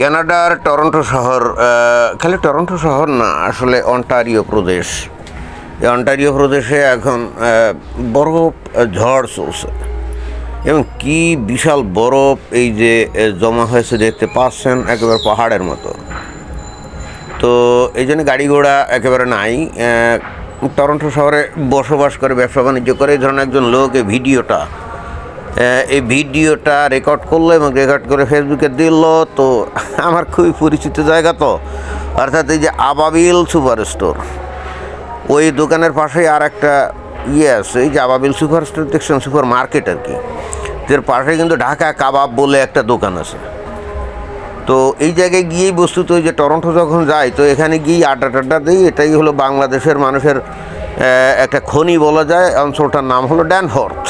কানাডার টরন্টো শহর খালি টরন্টো শহর না, আসলে অন্টারিও প্রদেশ। এই অন্টারিও প্রদেশে এখন বরফ ঝড় চলছে। এবং কি বিশাল বরফ এই যে জমা হয়েছে দেখতে পাচ্ছেন একেবারে পাহাড়ের মতো। তো এই জন্য গাড়ি ঘোড়া একেবারে নাই টরন্টো শহরে বসবাস করে, ব্যবসা বাণিজ্য করে। এই ধরনের একজন লোক এই ভিডিওটা এই ভিডিওটা রেকর্ড করল এবং রেকর্ড করে ফেসবুকে দিল, তো আমার খুবই পরিচিত জায়গা তো। অর্থাৎ এই যে আবাবিল সুপার স্টোর ওই দোকানের পাশেই আর একটা ইয়ে আছে, এই যে আবাবিল সুপার স্টোর দেখছেন সুপার মার্কেট আর কি। এর পাশে কিন্তু ঢাকা কাবাব বলে একটা দোকান আছে। তো এই জায়গায় গিয়েই বস্তুত ওই যে টরন্টো যখন যাই তো এখানে গিয়েই আড্ডা টাড্ডা দিই, এটাই হলো বাংলাদেশের মানুষের একটা খনি বলা যায়। অঞ্চলটার নাম হলো ড্যানফোর্থ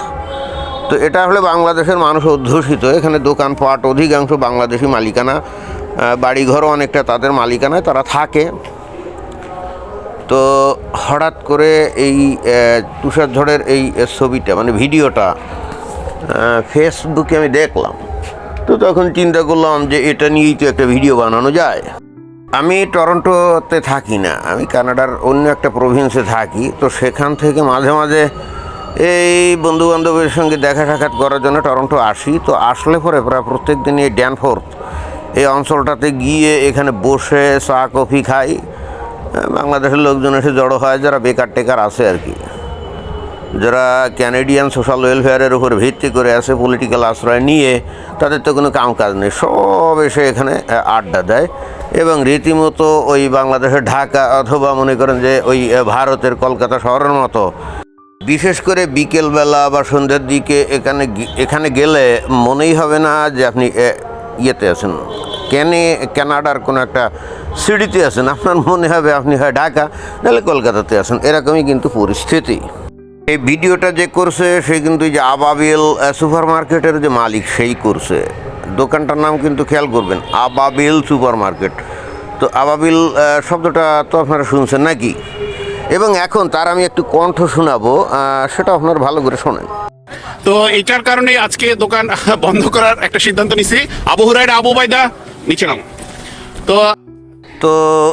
তো এটা হলে বাংলাদেশের মানুষ অধ্যুষিত। এখানে দোকানপাট অধিকাংশ বাংলাদেশি মালিকানা বাড়িঘরও অনেকটা তাদের মালিকানায় তারা থাকে। তো হঠাৎ করে এই তুষার ঝড়ের এই ছবিটা মানে ভিডিওটা ফেসবুকে আমি দেখলাম। তো তখন চিন্তা করলাম যে এটা নিয়েই তো একটা ভিডিও বানানো যায়। আমি টরন্টোতে থাকি না, আমি কানাডার অন্য একটা প্রভিন্সে থাকি। তো সেখান থেকে মাঝে মাঝে এই বন্ধু বান্ধবের সঙ্গে দেখা সাক্ষাৎ করার জন্য টরন্টো আসি। তো আসলে পরে প্রায় প্রত্যেক দিন এই ড্যানফোর্থ এই অঞ্চলটাতে গিয়ে এখানে বসে চা, কফি খাই। বাংলাদেশের লোকজন এসে জড়ো হয়, যারা বেকার টেকার আছে আর কি। যারা ক্যানেডিয়ান সোশ্যাল ওয়েলফেয়ারের উপর ভিত্তি করে আছে পলিটিক্যাল আশ্রয় নিয়ে, তাদের তো কোনো কাম কাজ নেই। সব এসে এখানে আড্ডা দেয়। এবং রীতিমতো ওই বাংলাদেশের ঢাকা, অথবা মনে করেন যে ওই ভারতের কলকাতা শহরের মতো বিশেষ করে বিকেলবেলা বা সন্ধ্যের দিকে এখানে এখানে গেলে মনেই হবে না যে আপনি ইয়েতে আছেন। কেনে, কানাডার কোনো একটা সিটিতে আছেন। আপনার মনে হবে আপনি হয় ঢাকা, নাহলে কলকাতাতে আছেন। এরকমই কিন্তু পরিস্থিতি। এই ভিডিওটা যে করছে, সে কিন্তু যে আবাবিল সুপার মার্কেটের যে মালিক, সেই করছে। দোকানটার নাম কিন্তু খেয়াল করবেন, আবাবিল সুপার মার্কেট তো আবাবিল শব্দটা তো আপনারা শুনছেন নাকি? এবং এখন তার আমি একটু কণ্ঠ শোনাবো সেটা আপনার ভালো করে শোনেন। তো এটার কারণে আজকে দোকান বন্ধ করার একটা সিদ্ধান্ত নিছি। আবু হুরাইরা আবু বাইদা নিচে নাম। তো তো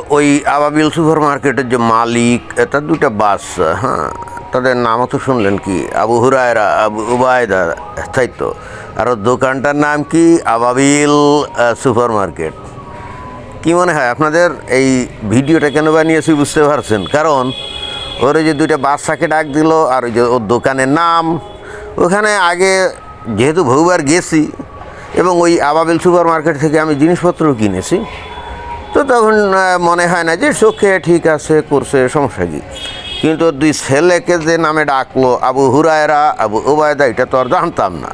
ওই আবাবিল সুপার মার্কেটের যে মালিক তার দুটা বাস হ্যাঁ তাদের নামও তো শুনলেন কি? আবু হুরায়রা আবু উবায়দা তাই তো? আর দোকানটার নাম কি? আবাবিল সুপার মার্কেট কি মনে হয় আপনাদের এই ভিডিওটা কেন বানিয়েছি বুঝতে পারছেন? কারণ ওর যে দুইটা বাচ্চাকে ডাক দিল আর ওই যে ওর দোকানের নাম। ওখানে আগে যেহেতু বহুবার গেছি এবং ওই আবাবিল সুপার মার্কেট থেকে আমি জিনিসপত্র কিনেছি, তো তখন মনে হয় না যে চোখে ঠিক আছে, করছে, সমস্যা কি। কিন্তু দুই ছেলেকে যে নামে ডাকলো, আবু হুরায়রা, আবু ওবায়দা, এটা তো আর জানতাম না।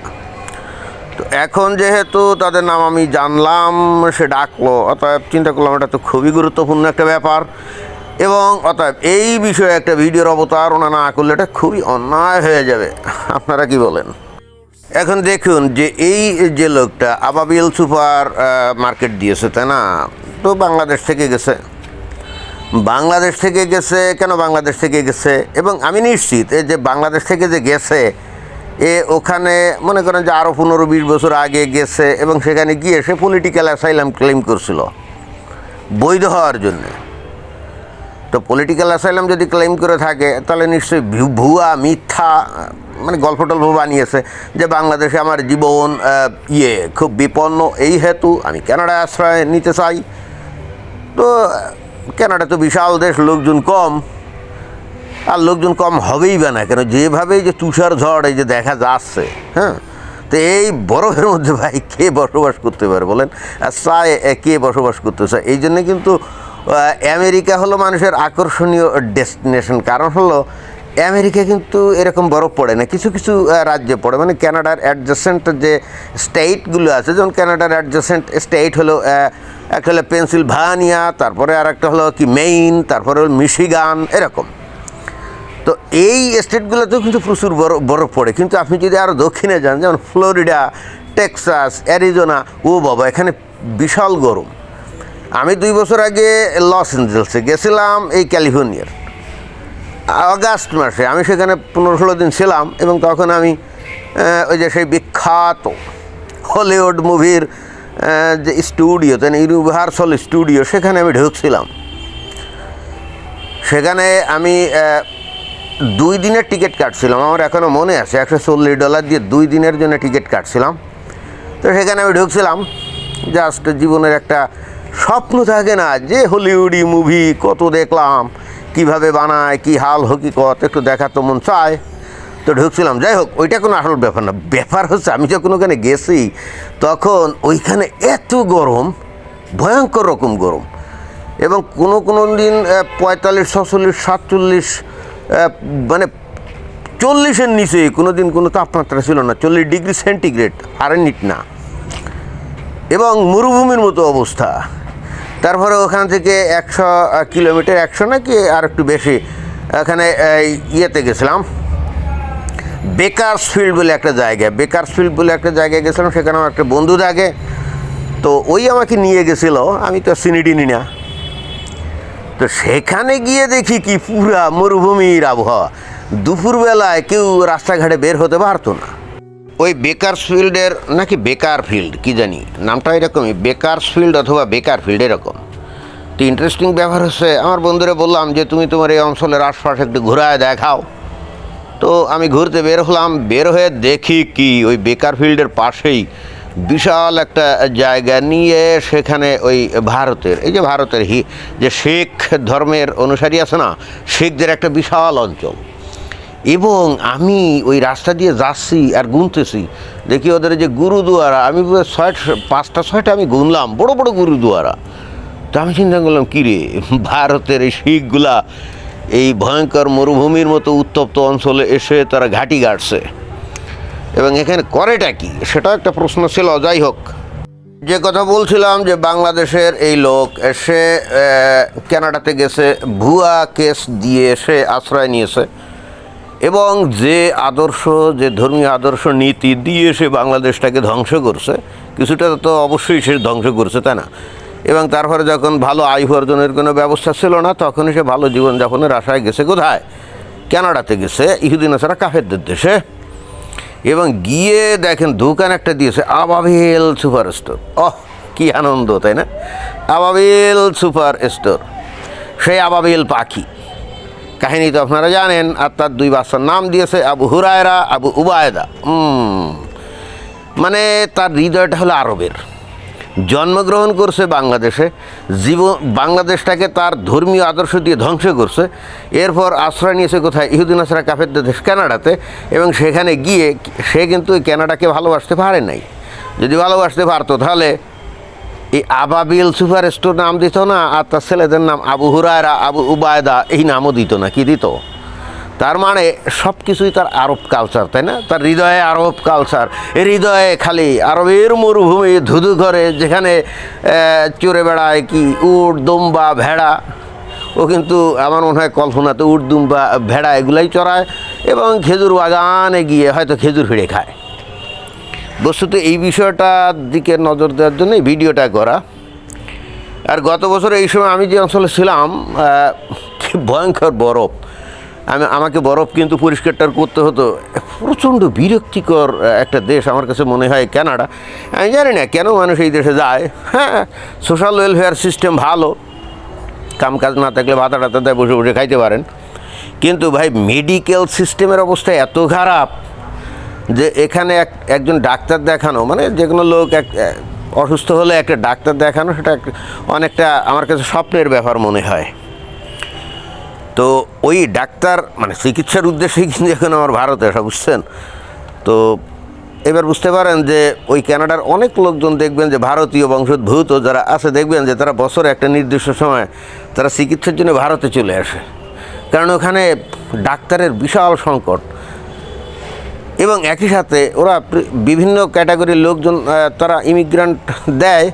তো এখন যেহেতু তাদের নাম আমি জানলাম, সে ডাকলো, অতএব চিন্তা করলাম এটা তো খুবই গুরুত্বপূর্ণ একটা ব্যাপার। এবং অতএব এই বিষয়ে একটা ভিডিওর অবতারণা না করলে এটা খুবই অন্যায় হয়ে যাবে। আপনারা কি বলেন? এখন দেখুন যে এই যে লোকটা আবাবিল সুপার মার্কেট দিয়েছে, তাই না? তো বাংলাদেশ থেকে গেছে। বাংলাদেশ থেকে গেছে, কেন বাংলাদেশ থেকে গেছে? এবং আমি নিশ্চিত এই যে বাংলাদেশ থেকে যে গেছে এ ওখানে মনে করেন যে আরও পনেরো বিশ বছর আগে গেছে এবং সেখানে গিয়ে সে পলিটিক্যাল অ্যাসাইলাম ক্লেম করছিল, বৈধ হওয়ার জন্যে। তো পলিটিক্যাল অ্যাসাইলাম যদি ক্লেম করে থাকে, তাহলে নিশ্চয়ই ভুয়া, মিথ্যা মানে গল্প টল্প বানিয়েছে যে বাংলাদেশে আমার জীবন ইয়ে খুব বিপন্ন, এই হেতু আমি কানাডায় আশ্রয় নিতে চাই। তো কানাডা তো বিশাল দেশ, লোকজন কম। আর লোকজন কম হবেই বা না, কেন যেভাবেই যে তুষার ঝড় এই যে দেখা যাচ্ছে হ্যাঁ? তো এই বরফের মধ্যে ভাই কে বসবাস করতে পারে বলেন? আর চায় কে বসবাস করতে চায়? এই জন্যে কিন্তু আমেরিকা হলো মানুষের আকর্ষণীয় ডেস্টিনেশন। কারণ হলো, আমেরিকা কিন্তু এরকম বরফ পড়ে না, কিছু কিছু রাজ্যে পড়ে। মানে কানাডার অ্যাডজাসেন্ট যে স্টেটগুলো আছে, যেমন কানাডার অ্যাডজাসেন্ট স্টেট হলো একটা হলো পেনসিলভানিয়া, তারপরে আর একটা হলো কি, মেইন, তারপরে হলো মিশিগান, এরকম। তো এই স্টেটগুলোতেও কিন্তু প্রচুর বরফ বরফ পড়ে। কিন্তু আপনি যদি আরও দক্ষিণে যান, যেমন ফ্লোরিডা, টেক্সাস, অ্যারিজোনা, ও বাবা, এখানে বিশাল গরম। আমি দুই বছর আগে লস এঞ্জেলসে গেছিলাম, এই ক্যালিফোর্নিয়ার। আগস্ট মাসে আমি সেখানে পনেরো ষোলো দিন ছিলাম এবং তখন আমি ওই যে সেই বিখ্যাত হলিউড মুভির যে স্টুডিও স্টুডিওতে ইউনিভার্সাল স্টুডিও, সেখানে আমি ঢুকছিলাম। সেখানে আমি দুই দিনের টিকিট কাটছিলাম, আমার এখনও মনে আছে, একশো চল্লিশ ডলার দিয়ে দুই দিনের জন্য টিকিট কাটছিলাম। তো সেখানে আমি ঢুকছিলাম জাস্ট জীবনের একটা স্বপ্ন থাকে না, যে হলিউডি মুভি কত দেখলাম, কীভাবে বানায়, কি হাল হকিকত একটু দেখা তো মন চায়। তো ঢুকছিলাম, যাই হোক, ওইটা কোনো আসল ব্যাপার না, ব্যাপার হচ্ছে আমি যখন ওখানে গেছি, তখন ওইখানে এত গরম, ভয়ঙ্কর রকম গরম। এবং কোনো কোনো দিন পঁয়তাল্লিশ, ছচল্লিশ, সাতচল্লিশ মানে চল্লিশের নিচে কোনো দিন কোনো তাপমাত্রা ছিল না, চল্লিশ ডিগ্রি সেন্টিগ্রেড ফারেনহিট না। এবং মরুভূমির মতো অবস্থা। তারপরে ওখান থেকে একশো কিলোমিটার, একশো নাকি আর একটু বেশি এখানে ইয়েতে গেছিলাম। বেকারসফিল্ড বলে একটা জায়গা, বেকারসফিল্ড বলে একটা জায়গায় গেছিলাম সেখানে আমার একটা বন্ধু থাকে। তো ওই আমাকে নিয়ে গেছিল, আমি তো সিনিডিনি না। তো সেখানে গিয়ে দেখি কি পুরা মরুভূমির আবহাওয়া। দুপুরবেলায় কেউ রাস্তাঘাটে বের হতে পারতো না। ওই বেকারসফিল্ডের নাকি বেকার ফিল্ড কি জানি, নামটা এরকমই বেকারসফিল্ড অথবা বেকার ফিল্ড এরকম। তো ইন্টারেস্টিং ব্যাপার হচ্ছে, আমার বন্ধুরা বললাম যে, তুমি তোমার এই অঞ্চলের আশপাশে একটু ঘোরায় দেখাও। তো আমি ঘুরতে বের হলাম, বের হয়ে দেখি কি, ওই বেকার ফিল্ডের পাশেই বিশাল একটা জায়গা নিয়ে সেখানে ওই ভারতের, এই যে ভারতের হি, যে শেখ ধর্মের অনুসারী আছে না, শেখদের একটা বিশাল অঞ্চল। এবং আমি ওই রাস্তা দিয়ে যাচ্ছি আর গুনতেছি, দেখি ওদের যে গুরুদুয়ারা, আমি ছয়, পাঁচটা, ছয়টা আমি গুনলাম, বড় বড় গুরুদুয়ারা। তো আমি চিন্তা করলাম, কী রে, ভারতের এই শিখগুলা এই ভয়ঙ্কর মরুভূমির মতো উত্তপ্ত অঞ্চলে এসে তারা ঘাঁটি গাড়ছে এবং এখানে করেটা কি? সেটা একটা প্রশ্ন ছিল যাই হোক। যে কথা বলছিলাম যে বাংলাদেশের এই লোক এসে আহ, কানাডাতে গেছে ভুয়া কেস দিয়ে এসে আশ্রয় নিয়েছে। এবং যে আদর্শ যে ধর্মীয় আদর্শ নীতি দিয়ে সে বাংলাদেশটাকে ধ্বংস করছে কিছুটা তো অবশ্যই সে ধ্বংস করছে তাই না? এবং তারপরে যখন ভালো আয় উপার্জনের কোনো ব্যবস্থা ছিল না তখনই সে ভালো জীবনযাপনের আশায় গেছে কোথায়? কানাডাতে গেছে ইহুদিন আসারা কাফেরদের দেশে। এবং গিয়ে দেখেন দোকান একটা দিয়েছে আবাবিল সুপার স্টোর। অহ কি আনন্দ, তাই না? আবাবিল সুপার স্টোর। সেই আবাবিল পাখি। কাহিনী তো আপনারা জানেন, আর তার দুই বাচ্চার নাম দিয়েছে আবু হুরায়রা, আবু উবায়দা। মানে তার হৃদয়টা হলো আরবের। জন্মগ্রহণ করছে বাংলাদেশে, জীবন, বাংলাদেশটাকে তার ধর্মীয় আদর্শ দিয়ে ধ্বংস করছে। এরপর আশ্রয় নিয়েছে কোথায়? ইহুদিন আসরা কাফেরদের দেশ কানাডাতে এবং সেখানে গিয়ে সে কিন্তু ওই কানাডাকে ভালোবাসতে পারে নাই। যদি ভালোবাসতে পারতো তাহলে এই আবাবিল সুপার স্টোর নাম দিত না আর তার ছেলেদের নাম আবু হুরায়রা, আবু উবায়দা, এই নামও দিত না, কি দিত? তার মানে সব কিছুই তার আরব কালচার তাই না? তার হৃদয়ে আরব কালচার হৃদয়ে খালি আরবের মরুভূমি, ধুধু করে যেখানে চড়ে বেড়ায় কি উট, দুম্বা, ভেড়া। ও কিন্তু আমার মনে হয় কল্পনাতে উট, দুম্বা, ভেড়া এগুলাই চড়ায় এবং খেজুর বাগানে গিয়ে হয়তো খেজুর ফিরে খায়। বস্তুত এই বিষয়টার দিকে নজর দেওয়ার জন্য ভিডিওটা করা। আর গত বছর এই সময় আমি যে অঞ্চলে ছিলাম ভয়ঙ্কর বরফ। আমি, আমাকে বরফ কিন্তু পরিষ্কারটার করতে হতো। প্রচণ্ড বিরক্তিকর একটা দেশ আমার কাছে মনে হয় কানাডা। আমি জানি না কেন মানুষ এই দেশে যায়। হ্যাঁ সোশ্যাল ওয়েলফেয়ার সিস্টেম ভালো। কাম কাজ না থাকলে ভাতা টাতা দেয়, বসে বসে খাইতে পারেন। কিন্তু ভাই মেডিকেল সিস্টেমের অবস্থা এত খারাপ যে এখানে এক, একজন ডাক্তার দেখানো মানে যে কোনো লোক এক- অসুস্থ হলে একটা ডাক্তার দেখানো, সেটা অনেকটা আমার কাছে স্বপ্নের ব্যাপার মনে হয়। তো ওই ডাক্তার মানে চিকিৎসার উদ্দেশ্যেই কিন্তু এখন আমার ভারতে আসা, বুঝছেন? তো এবার বুঝতে পারেন যে ওই কানাডার অনেক লোকজন দেখবেন যে ভারতীয় বংশোদ্ভূত যারা আছে, দেখবেন যে তারা বছরে একটা নির্দিষ্ট সময় তারা চিকিৎসার জন্য ভারতে চলে আসে। কারণ ওখানে ডাক্তারের বিশাল সংকট। এবং একই সাথে ওরা বিভিন্ন ক্যাটাগরির লোকজন তারা ইমিগ্রান্ট দেয়,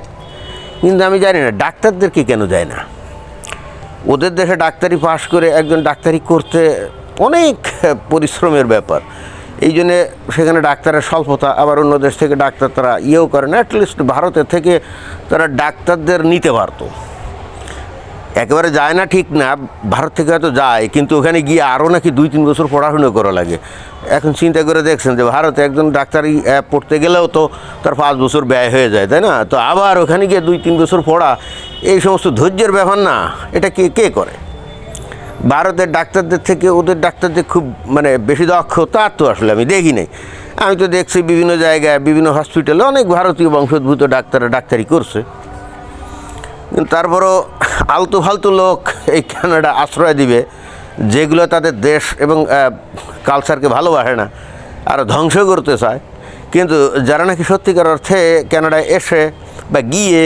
কিন্তু আমি জানি না ডাক্তারদেরকে কেন যায় না? ওদের দেশে ডাক্তারি পাশ করে একজন ডাক্তারি করতে অনেক পরিশ্রমের ব্যাপার। এই জন্যে সেখানে ডাক্তারের স্বল্পতা, আবার অন্য দেশ থেকে ডাক্তার তারা ইয়েও করে না অ্যাটলিস্ট ভারতের থেকে তারা ডাক্তারদের নিতে পারতো। একেবারে যায় না, ঠিক না, ভারত থেকে হয়তো যায়, কিন্তু ওখানে গিয়ে আরও নাকি দুই তিন বছর পড়াশুনো করা লাগে। এখন চিন্তা করে দেখছেন যে ভারতে একজন ডাক্তারি পড়তে গেলেও তো তার পাঁচ বছর ব্যয় হয়ে যায়, তাই না? তো আবার ওখানে গিয়ে দুই তিন বছর পড়া, এই সমস্ত ধৈর্যের ব্যাপার না, এটা কে কে করে? ভারতের ডাক্তারদের থেকে ওদের ডাক্তারদের খুব মানে বেশি দক্ষ তা তো আসলে আমি দেখি নাই। আমি তো দেখছি বিভিন্ন জায়গায়, বিভিন্ন হসপিটালে অনেক ভারতীয় বংশোদ্ভূত ডাক্তাররা ডাক্তারি করছে। তারপরও আলতু ফালতু লোক এই কানাডা আশ্রয় দিবে, যেগুলো তাদের দেশ এবং কালচারকে ভালোবাসে না, আর ধ্বংস করতে চায়। কিন্তু যারা নাকি সত্যিকার অর্থে কানাডায় এসে বা গিয়ে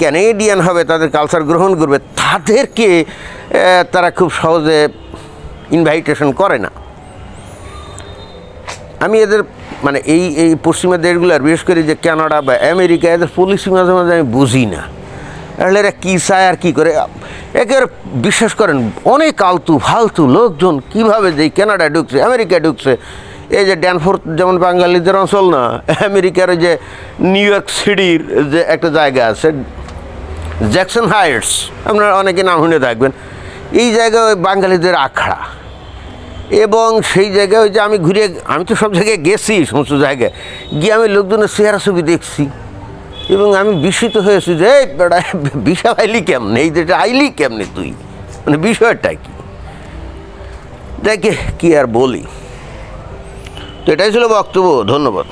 ক্যানেডিয়ান হবে, তাদের কালচার গ্রহণ করবে, তাদেরকে তারা খুব সহজে ইনভাইটেশন করে না। আমি এদের মানে এই এই পশ্চিমা দেশগুলোর বিশেষ করে যে কানাডা বা আমেরিকা, এদের পলিসি মাঝে মাঝে আমি বুঝি না। এরা কী চায় আর কী করে? একেবারে বিশ্বাস করেন, অনেক আলতু ফালতু লোকজন কীভাবে যে কানাডা ঢুকছে আমেরিকা ঢুকছে? এই যে ড্যানফোর্থ যেমন বাঙালিদের অঞ্চল না, আমেরিকার যে নিউ ইয়র্ক সিটির যে একটা জায়গা আছে, জ্যাকসন হাইটস আপনারা অনেকে নাম শুনে থাকবেন, এই জায়গায় ওই বাঙালিদের আখড়া। এবং সেই জায়গায় ওই যে আমি ঘুরে, আমি তো সব জায়গায় গেছি সমস্ত জায়গায়, গিয়ে আমি লোকজনের চেহারা ছবি দেখছি। এবং আমি বিস্মিত হয়েছি যে বেটা বিশা আইলি কেমনে? এই যেটা আইলি কেমনে তুই? মানে বিষয়টা কি? দেখে কি আর বলি। তো এটাই ছিল বক্তব্য। ধন্যবাদ।